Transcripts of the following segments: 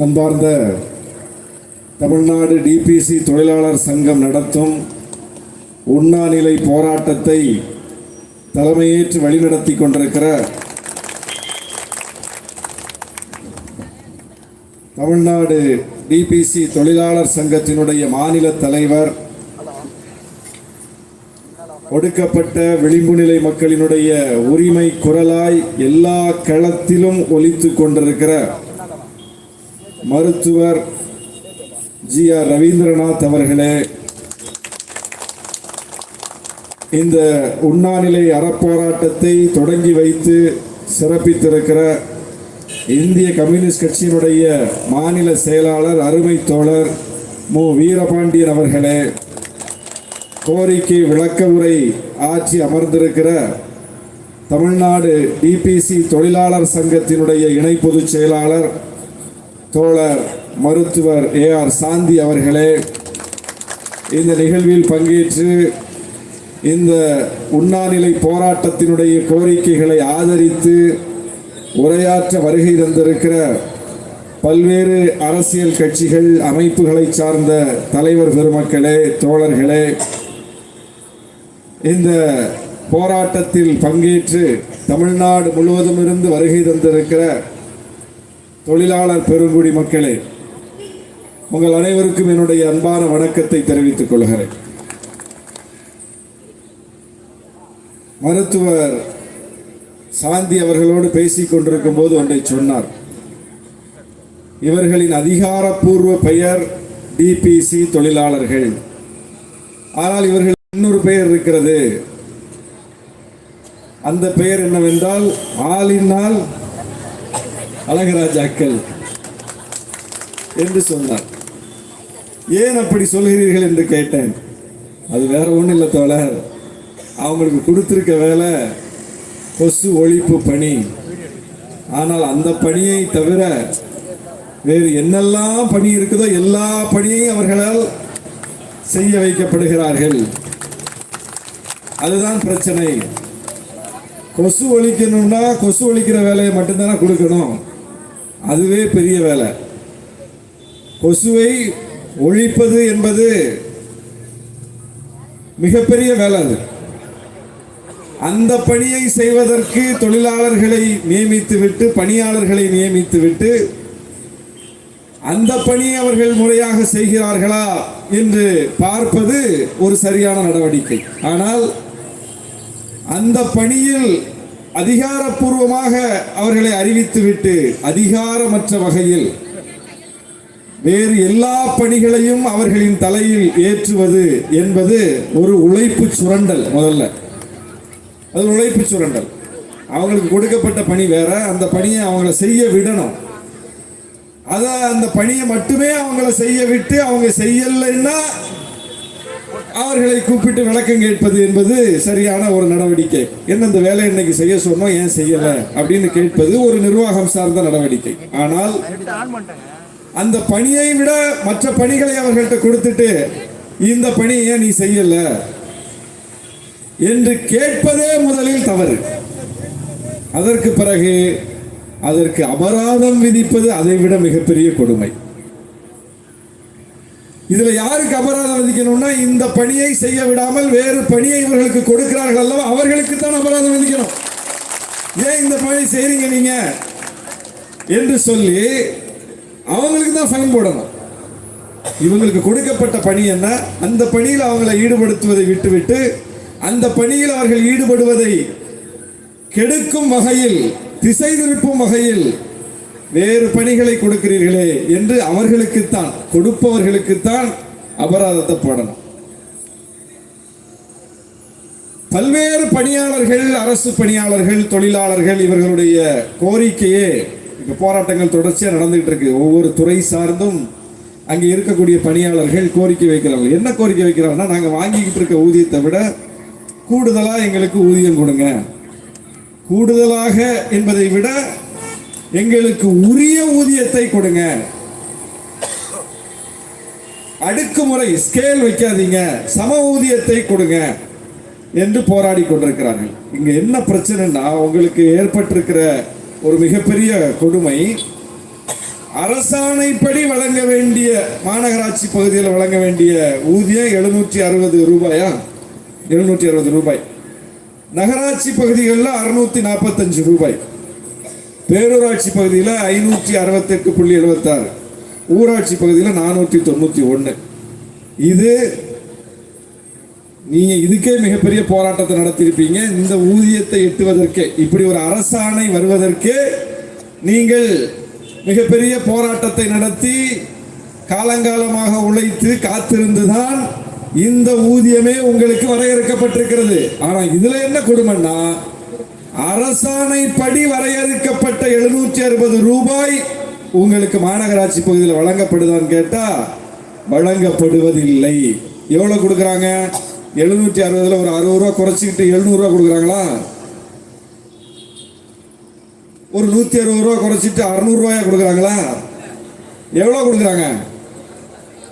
அன்பார்ந்த தமிழ்நாடு டிபிசி தொழிலாளர் சங்கம் நடத்தும் உண்ணாநிலை போராட்டத்தை தலைமையேற்று வழிநடத்தி கொண்டிருக்கிற தமிழ்நாடு டிபிசி தொழிலாளர் சங்கத்தினுடைய மாநில தலைவர் ஒடுக்கப்பட்ட விளிம்பு நிலை மக்களினுடைய உரிமை குரலாய் எல்லா களத்திலும் ஒலித்து கொண்டிருக்கிற மருத்துவர் ஜி ஆர் ரவீந்திரநாத் அவர்களே இந்த உண்ணாநிலை அறப்போராட்டத்தை தொடங்கி வைத்து சிறப்பித்திருக்கிற இந்திய கம்யூனிஸ்ட் கட்சியினுடைய மாநில செயலாளர் அருமை தோழர் மு. வீரபாண்டியன் அவர்களே கோரிக்கை விளக்க உரை ஆட்சி அமர்ந்திருக்கிற தமிழ்நாடு டிபிசி தொழிலாளர் சங்கத்தினுடைய இணை பொதுச் செயலாளர் தோழர் மருத்துவர் ஏ ஆர் சாந்தி அவர்களே இந்த நிகழ்வில் பங்கேற்று இந்த உண்ணாநிலை போராட்டத்தினுடைய கோரிக்கைகளை ஆதரித்து உரையாற்ற வருகை தந்திருக்கிற பல்வேறு அரசியல் கட்சிகள் அமைப்புகளை சார்ந்த தலைவர் பெருமக்களே தோழர்களே இந்த போராட்டத்தில் பங்கேற்று தமிழ்நாடு முழுவதும் இருந்து வருகை தந்திருக்கிற தொழிலாளர் பெருங்குடி மக்களே உங்கள் அனைவருக்கும் என்னுடைய அன்பான வணக்கத்தை தெரிவித்துக் கொள்கிறேன். மருத்துவர் சாந்தி அவர்களோடு பேசிக் கொண்டிருக்கும் போது ஒன்றை சொன்னார். இவர்களின் அதிகாரப்பூர்வ பெயர் டிபிசி தொழிலாளர்கள். ஆனால் இவர்கள் இன்னொரு பெயர் இருக்கிறது. அந்த பெயர் என்னவென்றால் ஆளினால் அழகராஜாக்கள் என்று சொன்னார். ஏன் அப்படி சொல்கிறீர்கள் என்று கேட்டேன். அது வேற ஒன்றும் இல்லை தோழர். அவங்களுக்கு கொடுத்துருக்க வேலை கொசு ஒழிப்பு பணி. ஆனால் அந்த பணியை தவிர வேறு என்னெல்லாம் பணி இருக்குதோ எல்லா பணியையும் அவர்களால் செய்ய வைக்கப்படுகிறார்கள். அதுதான் பிரச்சனை. கொசு ஒழிக்கணும்னா கொசு ஒழிக்கிற வேலையை மட்டும்தானே கொடுக்கணும். அதுவே பெரிய வேலை. கொசுவை ஒழிப்பது என்பது மிகப்பெரிய வேலை அது. அந்த பணியை செய்வதற்கு தொழிலாளர்களை நியமித்து விட்டு பணியாளர்களை நியமித்து விட்டு அந்த பணியை அவர்கள் முறையாக செய்கிறார்களா என்று பார்ப்பது ஒரு சரியான நடவடிக்கை. ஆனால் அந்த பணியில் அதிகாரப்பூர்வமாக அவர்களை அறிவித்துவிட்டு அதிகாரமற்ற வகையில் வேறு எல்லா பணிகளையும் அவர்களின் தலையில் ஏற்றுவது என்பது ஒரு உழைப்பு சுரண்டல் முதல்ல. அது உழைப்பு சுரண்டல். அவங்களுக்கு கொடுக்கப்பட்ட பணி வேற அந்த பணியை அவங்கள செய்ய விடணும். அதை அந்த பணியை மட்டுமே அவங்கள செய்ய விட்டு அவங்க செய்யலைன்னா அவர்களை கூப்பிட்டு விளக்கம் கேட்பது என்பது சரியான ஒரு நடவடிக்கை. என்ன இந்த வேலை இன்னைக்கு செய்ய சொன்னோம் ஏன் செய்யல அப்படின்னு கேட்பது ஒரு நிர்வாகம் சார்ந்த நடவடிக்கை. ஆனால் அந்த பணியை விட மற்ற பணிகளை அவர்கள்ட்ட கொடுத்துட்டு இந்த பணியை ஏன் நீ செய்யல என்று கேட்பதே முதலில் தவறு. அதற்கு பிறகு அதற்கு அபராதம் விதிப்பது அதை விட மிகப்பெரிய கொடுமை. இதுல யாருக்கு அபராதம் விதிக்கணும்னா இந்த பணியை செய்ய விடாமல் வேறு பணியை இவர்களுக்கு கொடுக்கிறார்கள் அல்லவா? அவர்களுக்கு தான் அபராதம் விதிக்கணும் ஏன் இந்த பணி செய்றீங்க நீங்க? என்று சொல்லி அவங்களுக்கு தான் ஃபைன் போடணும். இவங்களுக்கு கொடுக்கப்பட்ட பணி என்ன? அந்த பணியில் அவங்களை ஈடுபடுத்துவதை விட்டுவிட்டு அந்த பணியில் அவர்கள் ஈடுபடுவதை கெடுக்கும் வகையில் திசை திருப்பும் வகையில் வேறு பணிகளை கொடுக்கிறீர்களே என்று அவர்களுக்குத்தான் கொடுப்பவர்களுக்குத்தான் அபராதத்தை போடணும். பல்வேறு பணியாளர்கள் அரசு பணியாளர்கள் தொழிலாளர்கள் இவர்களுடைய கோரிக்கையே இப்ப போராட்டங்கள் தொடர்ச்சியாக நடந்துகிட்டு இருக்கு. ஒவ்வொரு துறை சார்ந்தும் அங்கே இருக்கக்கூடிய பணியாளர்கள் கோரிக்கை வைக்கிறார்கள். என்ன கோரிக்கை வைக்கிறாங்கன்னா நாங்கள் வாங்கிக்கிட்டு இருக்க ஊதியத்தை விட கூடுதலாக எங்களுக்கு ஊதியம் கொடுங்க. கூடுதலாக என்பதை விட எங்களுக்கு உரிய ஊதியத்தை கொடுங்க. அடுக்குமுறை ஸ்கேல் வைக்காதீங்க. சம ஊதியத்தை கொடுங்க என்று போராடி கொண்டிருக்கிறார்கள். இங்க என்ன பிரச்சனைன்னா உங்களுக்கு ஏற்பட்டிருக்கிற ஒரு மிகப்பெரிய கொடுமை அரசாணைப்படி வழங்க வேண்டிய மாநகராட்சி பகுதியில் வழங்க வேண்டிய ஊதியம் எழுநூற்றி அறுபது ரூபாயா? எழுநூற்றி அறுபது ரூபாய். நகராட்சி பகுதிகளில் அறுநூத்தி நாற்பத்தஞ்சு ரூபாய். பேரூராட்சி பகுதியில் ஐநூற்றி அறுபத்தெட்டு புள்ளி எழுபத்தாறு. ஊராட்சி பகுதியில் நானூற்றி தொண்ணூற்றி ஒன்று இது நீங்கள் இதுக்கே மிகப்பெரிய போராட்டத்தை நடத்தியிருப்பீங்க. இந்த ஊதியத்தை எட்டுவதற்கே இப்படி ஒரு அரசாணை வருவதற்கே நீங்கள் மிகப்பெரிய போராட்டத்தை நடத்தி காலங்காலமாக உழைத்து காத்திருந்துதான் இந்த ஊதியமே உங்களுக்கு வரையறுக்கப்பட்டிருக்கிறது. ஆனால் இதில் என்ன கொடுமைன்னா அரசாணைப்படி வரையறுக்கப்பட்ட எழுநூற்றி அறுபது ரூபாய் உங்களுக்கு மாநகராட்சி பகுதியில் வழங்கப்படுதான்னு கேட்டா வழங்கப்படுவதில்லை. எவ்வளவு கொடுக்குறாங்க? எழுநூற்றி அறுபதுல ஒரு அறுபது ரூபா குறைச்சிக்கிட்டு எழுநூறு ரூபா கொடுக்குறாங்களா? ஒரு நூத்தி அறுபது ரூபா குறைச்சிட்டு அறுநூறு ரூபாயா கொடுக்குறாங்களா? எவ்வளவு கொடுக்குறாங்க?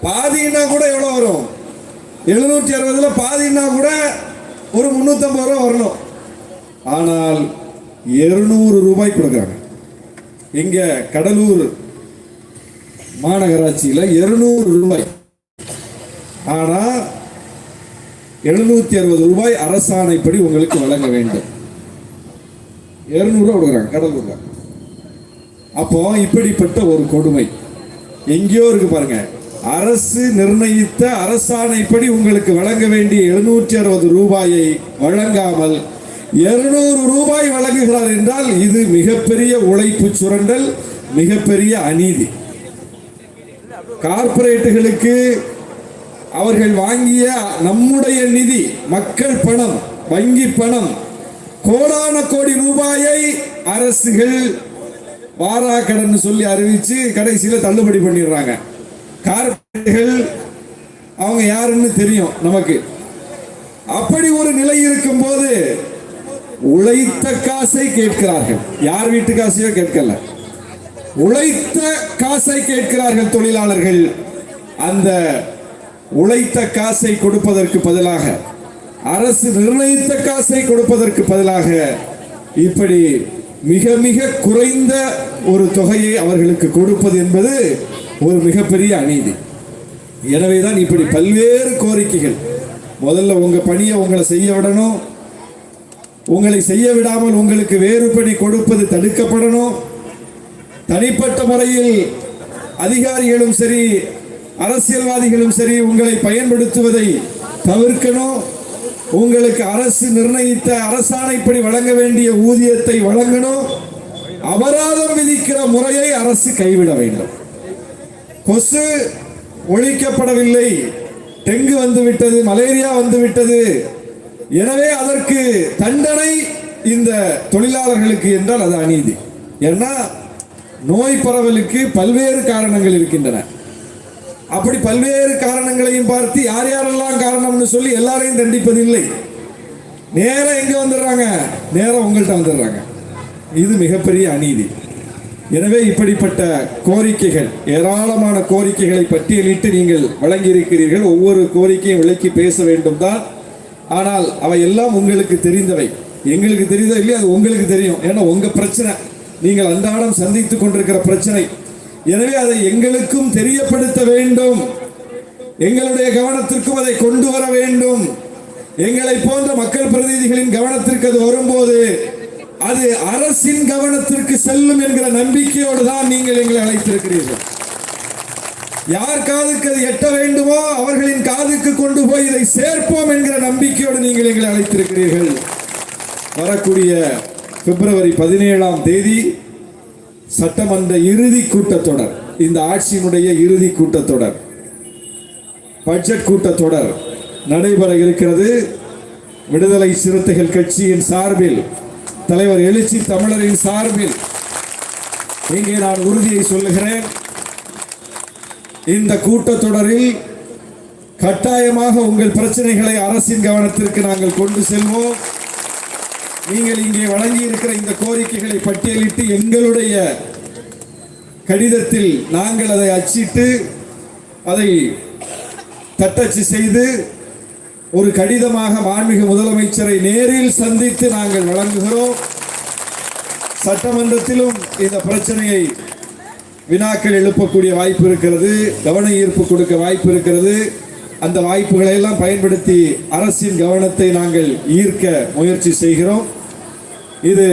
பாதின்னா கூட எவ்வளவு வரும்? எழுநூற்றி அறுபதுல பாதின்னா கூட ஒரு முந்நூற்றம்பது ரூபா வரணும். ஆனால் இருநூறு ரூபாய் கொடுக்குறாங்க. இங்கே கடலூர் மாநகராட்சியில் இருநூறு ரூபாய். ஆனால் எழுநூத்தி அறுபது ரூபாய் அரசாணைப்படி உங்களுக்கு வழங்க வேண்டும். இருநூறு கொடுக்குறாங்க கடலூர்ல. அப்போ இப்படிப்பட்ட ஒரு கொடுமை. எங்கேயோ இருக்கு பாருங்க. அரசு நிர்ணயித்த அரசாணைப்படி உங்களுக்கு வழங்க வேண்டிய எழுநூற்றி அறுபது ரூபாயை வழங்காமல் இருநூறு ரூபாய் வழங்குகிறார் என்றால் இது மிகப்பெரிய உழைப்பு சுரண்டல் மிகப்பெரிய அநீதி. கார்ப்பரேட்டுகளுக்கு அவர்கள் வாங்கிய நம்முடைய நிதி மக்கள் பணம் வங்கி பணம் கோடான கோடி ரூபாயை அரசுகள் வாராக்கடன் சொல்லி அறிவிச்சு கடைசியில் தள்ளுபடி பண்ணிடுறாங்க. கார்ப்பரேட்டுகள் அவங்க யாருன்னு தெரியும் நமக்கு. அப்படி ஒரு நிலை இருக்கும்போது உழைத்த காசை கேட்கிறார்கள். யார் வீட்டு காசையோ கேட்கல. உழைத்த காசை கேட்கிறார்கள் தொழிலாளர்கள். அந்த உழைத்த காசை கொடுப்பதற்கு பதிலாக அரசு நிர்ணயித்த காசை கொடுப்பதற்கு பதிலாக இப்படி மிக மிக குறைந்த ஒரு தொகையை அவர்களுக்கு கொடுப்பது என்பது ஒரு மிகப்பெரிய அநீதி. எனவேதான் இப்படி பல்வேறு கோரிக்கைகள். முதல்ல உங்க பணியை உங்களை செய்ய விடணும். உங்களை செய்ய விடாமல் உங்களுக்கு வேறு பணி கொடுப்பது தடுக்கப்படணும். தனிப்பட்ட முறையில் அதிகாரிகளும் சரி அரசியல்வாதிகளும் சரி உங்களை பயன்படுத்துவதை தவிர்க்கணும். உங்களுக்கு அரசு நிர்ணயித்த அரசாணைப்படி வழங்க வேண்டிய ஊதியத்தை வழங்கணும். அபராதம் விதிக்கிற முறையை அரசு கைவிட வேண்டும். கொசு ஒழிக்கப்படவில்லை. டெங்கு வந்துவிட்டது மலேரியா வந்துவிட்டது. எனவே அதற்கு தண்டனை இந்த தொழிலாளர்களுக்கு என்றால் அது அநீதி. ஏன்னா நோய் பரவலுக்கு பல்வேறு காரணங்கள் இருக்கின்றன. அப்படி பல்வேறு காரணங்களையும் பார்த்து யார் யாரெல்லாம் காரணம்னு சொல்லி எல்லாரையும் தண்டிப்பதில்லை. நேரம் எங்க வந்துடுறாங்க? நேரம் உங்கள்கிட்ட வந்துடுறாங்க. இது மிகப்பெரிய அநீதி. எனவே இப்படிப்பட்ட கோரிக்கைகள் ஏராளமான கோரிக்கைகளை பட்டியலிட்டு நீங்கள் வழங்கியிருக்கிறீர்கள். ஒவ்வொரு கோரிக்கையும் விளக்கி பேச வேண்டும் தான் ஆனால் அவை எல்லாம் உங்களுக்கு தெரிந்தவை. எங்களுக்கு தெரியுதோ இல்லையா அது உங்களுக்கு தெரியும். ஏன்னா உங்கள் பிரச்சனை. நீங்கள் அன்றாடம் சந்தித்து கொண்டிருக்கிற பிரச்சனை. எனவே அதை எங்களுக்கும் தெரியப்படுத்த வேண்டும். எங்களுடைய கவனத்திற்கும் அதை கொண்டு வர வேண்டும். எங்களை போன்ற மக்கள் பிரதிநிதிகளின் கவனத்திற்கு அது வரும்போது அது அரசின் கவனத்திற்கு செல்லும் என்கிற நம்பிக்கையோடு தான் நீங்கள் எங்களை அழைத்திருக்கிறீர்கள். யார் காதுக்கு அது எட்ட வேண்டுமோ அவர்களின் காதுக்கு கொண்டு போய் இதை சேர்ப்போம் என்கிற நம்பிக்கையோடு நீங்கள் எங்களை அழைத்திருக்கிறீர்கள். வரக்கூடிய பிப்ரவரி பதினேழாம் தேதி சட்டமன்ற இறுதி கூட்டத்தொடர். இந்த ஆட்சியினுடைய இறுதி கூட்டத்தொடர். பட்ஜெட் கூட்டத்தொடர் நடைபெற இருக்கிறது. விடுதலை சிறுத்தைகள் கட்சியின் சார்பில் தலைவர் எழுச்சி தமிழரின் சார்பில் இங்கே நான் உறுதியை சொல்லுகிறேன். இந்த கூட்டத்தொடரில் கட்டாயமாக உங்கள் பிரச்சனைகளை அரசின் கவனத்திற்கு நாங்கள் கொண்டு செல்வோம். நீங்கள் இங்கே வழங்கி இருக்கிற இந்த கோரிக்கைகளை பட்டியலிட்டு எங்களுடைய கடிதத்தில் நாங்கள் அதை அச்சிட்டு அதை தட்டச்சு செய்து ஒரு கடிதமாக மாண்புமிகு முதலமைச்சரை நேரில் சந்தித்து நாங்கள் வழங்குகிறோம். சட்டமன்றத்திலும் இந்த பிரச்சனையை வினாக்கள் எழுப்பக்கூடிய வாய்ப்பு இருக்கிறது கவன ஈர்ப்பு கொடுக்க வாய்ப்பு இருக்கிறது. அந்த வாய்ப்புகளை எல்லாம் பயன்படுத்தி அரசின் கவனத்தை நாங்கள் ஈர்க்க முயற்சி செய்கிறோம். இது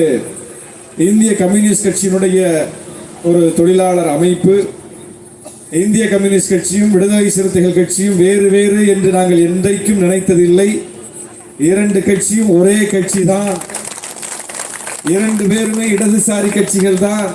இந்திய கம்யூனிஸ்ட் கட்சியினுடைய ஒரு தொழிலாளர் அமைப்பு. இந்திய கம்யூனிஸ்ட் கட்சியும் விடுதலை சிறுத்தைகள் கட்சியும் வேறு வேறு என்று நாங்கள் என்றைக்கும் நினைத்ததில்லை. இரண்டு கட்சியும் ஒரே கட்சி தான் இரண்டு பேருமே இடதுசாரி கட்சிகள் தான்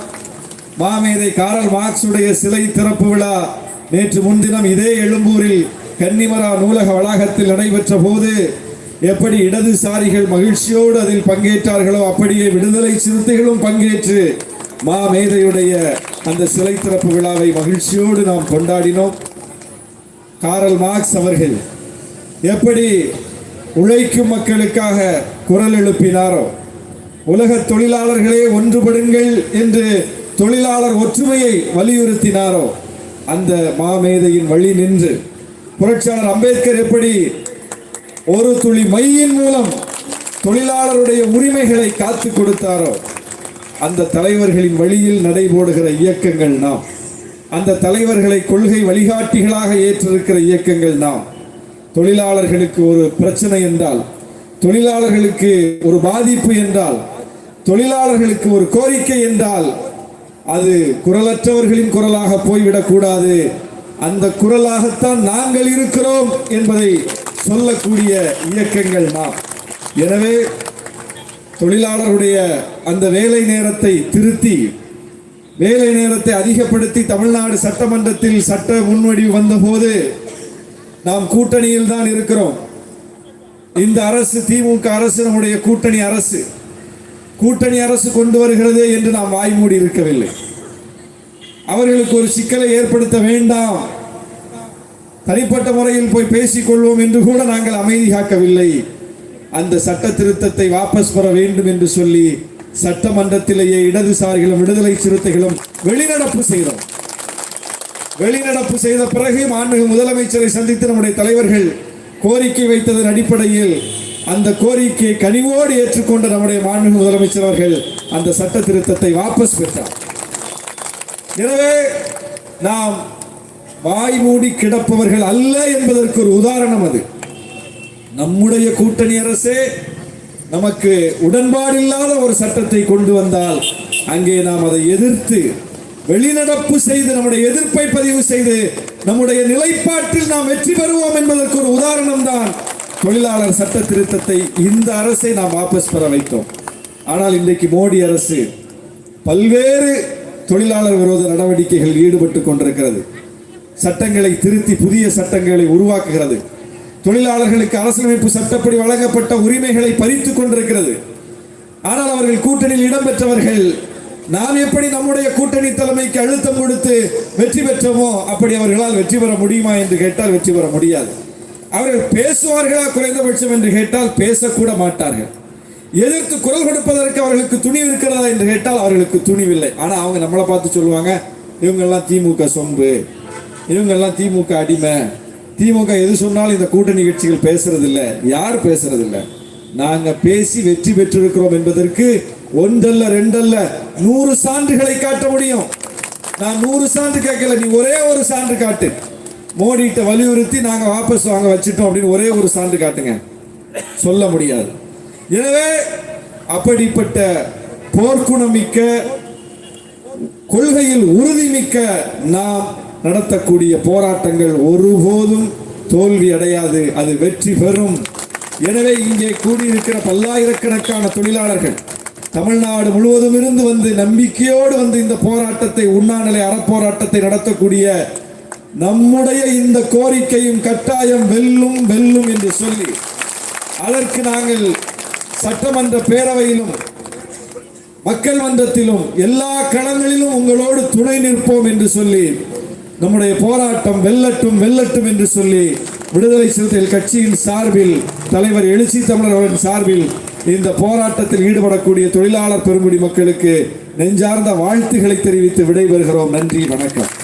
மாமேதை காரல் மார்க்ஸுடைய சிலை திறப்பு விழா நேற்று முன்தினம் இதே எழும்பூரில் கன்னிமரா நூலக வளாகத்தில் நடைபெற்ற போது எப்படி இடதுசாரிகள் மகிழ்ச்சியோடு அதில் பங்கேற்றார்களோ அப்படியே விடுதலை சிறுத்தைகளும் பங்கேற்று மாமேதையுடைய அந்த சிலை திறப்பு விழாவை மகிழ்ச்சியோடு நாம் கொண்டாடினோம். காரல் மார்க்ஸ் அவர்கள் எப்படி உழைக்கும் மக்களுக்காக குரல் எழுப்பினாரோ உலக தொழிலாளர்களே ஒன்றுபடுங்கள் என்று தொழிலாளர் ஒற்றுமையை வலியுறுத்தினாரோ அந்த மாமேதையின் வழி நின்று. புரட்சியாளர் அம்பேத்கர் எப்படி ஒரு துளி மையின் மூலம் தொழிலாளருடைய உரிமைகளை காத்து கொடுத்தாரோ அந்த தலைவர்களின் வழியில் நடைபோடுகிற இயக்கங்கள் நாம். அந்த தலைவர்களை கொள்கை வழிகாட்டிகளாக ஏற்றிருக்கிற இயக்கங்கள் நாம். தொழிலாளர்களுக்கு ஒரு பிரச்சனை என்றால் தொழிலாளர்களுக்கு ஒரு பாதிப்பு என்றால் தொழிலாளர்களுக்கு ஒரு கோரிக்கை என்றால் அது குரலற்றவர்களின் குரலாக போய்விடக்கூடாது. அந்த குரலாகத்தான் நாங்கள் இருக்கிறோம் என்பதை சொல்லக்கூடிய இயக்கங்கள் நாம். எனவே தொழிலாளருடைய அந்த வேலை நேரத்தை திருத்தி வேலை நேரத்தை அதிகப்படுத்தி தமிழ்நாடு சட்டமன்றத்தில் சட்ட முன்வடிவு வந்தபோது நாம் கூட்டணியில் தான் இருக்கிறோம். இந்த அரசு திமுக அரசு நம்முடைய கூட்டணி அரசு. கூட்டணி அரசு கொண்டு வருகிறது என்று நாம் வாய்மூடி இருக்கவில்லை. அவர்களுக்கு ஒரு சிக்கலை ஏற்படுத்த வேண்டாம். தனிப்பட்ட முறையில் போய் பேசிக் கொள்வோம் என்று கூட நாங்கள் அமைதி காக்கவில்லை. அந்த சட்ட திருத்தத்தை வாபஸ் பெற வேண்டும் என்று சொல்லி சட்டமன்றத்திலேயே இடதுசாரிகளும் விடுதலை சிறுத்தைகளும் வெளிநடப்பு செய்தோம். வெளிநடப்பு செய்த பிறகு மாண்புமிகு முதலமைச்சரை சந்தித்து நம்முடைய தலைவர்கள் கோரிக்கை வைத்ததன் அடிப்படையில் அந்த கோரிக்கையை கனிவோடு ஏற்றுக்கொண்ட நம்முடைய மாண்பு முதலமைச்சர் அவர்கள் அந்த சட்ட திருத்தத்தை வாபஸ் பெற்றார். எனவே நாம் வாய் மூடி கிடப்பவர்கள் அல்ல என்பதற்கு ஒரு உதாரணம் அது. நம்முடைய கூட்டணி அரசே நமக்கு உடன்பாடில்லாத ஒரு சட்டத்தை கொண்டு வந்தால் அங்கே நாம் அதை எதிர்த்து வெளிநடப்பு செய்து நம்முடைய எதிர்ப்பை பதிவு செய்து நம்முடைய நிலைப்பாட்டில் நாம் வெற்றி பெறுவோம் என்பதற்கு ஒரு உதாரணம் தான் தொழிலாளர் சட்ட திருத்தத்தை இந்த அரசை நாம் வாபஸ் பெற வைத்தோம். ஆனால் இன்றைக்கு மோடி அரசு பல்வேறு தொழிலாளர் விரோத நடவடிக்கைகளில் ஈடுபட்டு கொண்டிருக்கிறது. சட்டங்களை திருத்தி புதிய சட்டங்களை உருவாக்குகிறது. தொழிலாளர்களுக்கு அரசியலமைப்பு சட்டப்படி வழங்கப்பட்ட உரிமைகளை பறித்துக் கொண்டிருக்கிறது. ஆனால் அவர்கள் கூட்டணியில் இடம்பெற்றவர்கள் நாம் எப்படி நம்முடைய கூட்டணி தலைமைக்கு அழுத்தம் கொடுத்து வெற்றி பெற்றோமோ அப்படி அவர்களால் வெற்றி பெற முடியுமா என்று கேட்டால் வெற்றி பெற முடியாது. அவர்கள் பேசுவார்களா? குறைந்தபட்சம் என்று கேட்டால் பேசக்கூட மாட்டார்கள். எதிர்த்து குரல் கொடுப்பதற்கு அவர்களுக்கு துணிவு இருக்கிறதா என்று கேட்டால் அவர்களுக்கு துணிவில்லை. ஆனால் அவங்க நம்மளை பார்த்து சொல்லுவாங்க இவங்கெல்லாம் திமுக சொம்பு. இவங்கெல்லாம் திமுக அடிமை. திமுக எது சொன்னாலும் இந்த கூட்டணி கட்சிகள் பேசுறது யார் பேசுறது நாங்கள் பேசி வெற்றி பெற்றிருக்கிறோம் என்பதற்கு ஒன்றல்ல ரெண்டல்ல நூறு சான்றுகளை காட்ட முடியும். நான் நூறு சான்று கேட்கல நீ ஒரே ஒரு சான்று காட்டு. மோடிட்ட வலியுறுத்தி நாங்க வாபஸ் வாங்க வச்சிட்டோம் அப்படின்னு ஒரே ஒரு சான்று காட்டுங்க. சொல்ல முடியாது. எனவே அப்படிப்பட்ட போர்க்குணமிக்க கொள்கையில் உறுதிமிக்க நாம் நடத்தக்கூடிய போராட்டங்கள் ஒருபோதும் தோல்வி அடையாது அது வெற்றி பெறும். எனவே இங்கே கூடியிருக்கிற பல்லாயிரக்கணக்கான தொழிலாளர்கள் தமிழ்நாடு முழுவதும் இருந்து வந்து நம்பிக்கையோடு வந்து இந்த போராட்டத்தை உண்ணாநிலை அறப்போராட்டத்தை நடத்தக்கூடிய நம்முடைய இந்த கோரிக்கையும் கட்டாயம் வெல்லும் வெல்லும் என்று சொல்லி அதற்கு நாங்கள் சட்டமன்ற பேரவையிலும் மக்கள் மன்றத்திலும் எல்லா களங்களிலும் உங்களோடு துணை நிற்போம் என்று சொல்லி நம்முடைய போராட்டம் வெல்லட்டும் வெல்லட்டும் என்று சொல்லி விடுதலை சிறுத்தைகள் கட்சியின் சார்பில் தலைவர் எழுச்சி தமிழர் அவரின் சார்பில் இந்த போராட்டத்தில் ஈடுபடக்கூடிய தொழிலாளர் பெருங்குடி மக்களுக்கு நெஞ்சார்ந்த வாழ்த்துக்களை தெரிவித்து விடைபெறுகிறோம். நன்றி வணக்கம்.